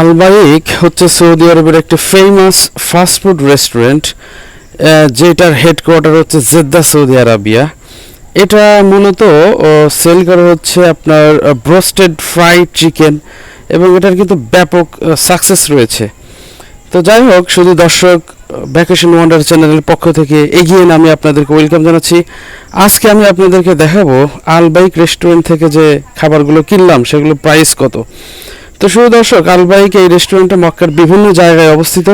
Al Baik হচ্ছে Saudi আরবের একটি ফেমাস ফাস্টফুড রেস্টুরেন্ট যেটার হেডকোয়ার্টার হচ্ছে জেদ্দা, সৌদি আরাবিয়া। এটা মূলত সেল করা হচ্ছে আপনার ব্রোস্টেড ফ্রাইড চিকেন এবং এটার কিন্তু ব্যাপক সাকসেস রয়েছে। তো যাই হোক, শুধু দর্শক ভ্যাকেশন ওয়ান্ডার চ্যানেলের পক্ষ থেকে এগিয়ে না আমি আপনাদেরকে ওয়েলকাম জানাচ্ছি। আজকে আমি আপনাদেরকে দেখাবো আলবাইক রেস্টুরেন্ট থেকে যে খাবারগুলো কিনলাম সেগুলো প্রাইস কত। তো শুধু দর্শক, আলবাইক এই রেস্টুরেন্টটা মক্কার বিভিন্ন জায়গায় অবস্থিত।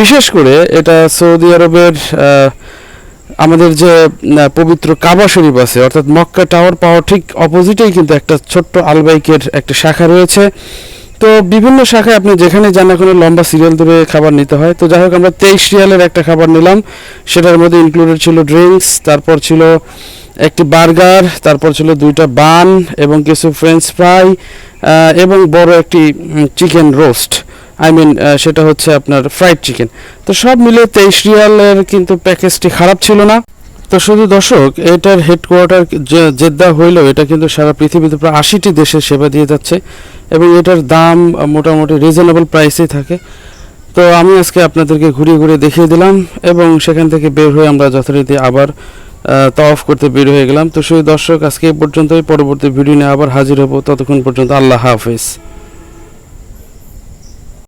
বিশেষ করে এটা সৌদি আরবের আমাদের যে পবিত্র কাবা শরীফ আছে, অর্থাৎ মক্কা টাওয়ার পাওয়ার ঠিক অপোজিটেই কিন্তু একটা ছোট্ট আলবাইকের একটা শাখা রয়েছে। তো বিভিন্ন শাখায় আপনি যেখানে যান কোনো লম্বা সিরিয়াল ধরে খাবার নিতে হয়। তো যাই হোক, আমরা তেইশ রিয়ালের একটা খাবার নিলাম। সেটার মধ্যে ইনক্লুডেড ছিল ড্রিঙ্কস তারপর ছিল একটি বার্গার তারপর ছিল দুইটা বান এবং কিছু ফ্রেঞ্চ ফ্রাই এবং বড় একটি চিকেন রোস্ট আই মিন সেটা হচ্ছে আপনার ফ্রাইড চিকেন তো সব মিলে তেইশ রিয়ালের কিন্তু প্যাকেজটি খারাপ ছিল না। তো শুধু দর্শক, এটার হেডকোয়ার্টার জেদ্দা হইলেও এটা কিন্তু সারা পৃথিবীতে প্রায় আশিটি দেশে সেবা দিয়ে যাচ্ছে এবং এটার দাম মোটামুটি রিজনেবল প্রাইসেই থাকে। তো আমি আজকে আপনাদেরকে ঘুরিয়ে ঘুরিয়ে দেখিয়ে দিলাম এবং সেখান থেকে বের হয়ে আমরা যথারীতি আবার তফ করতে বের হয়ে গেলাম। তো সেই দর্শক, আজকে এ পর্যন্তই। পরবর্তী ভিডিও নিয়ে আবার হাজির হব। ততক্ষণ পর্যন্ত আল্লাহ হাফেজ।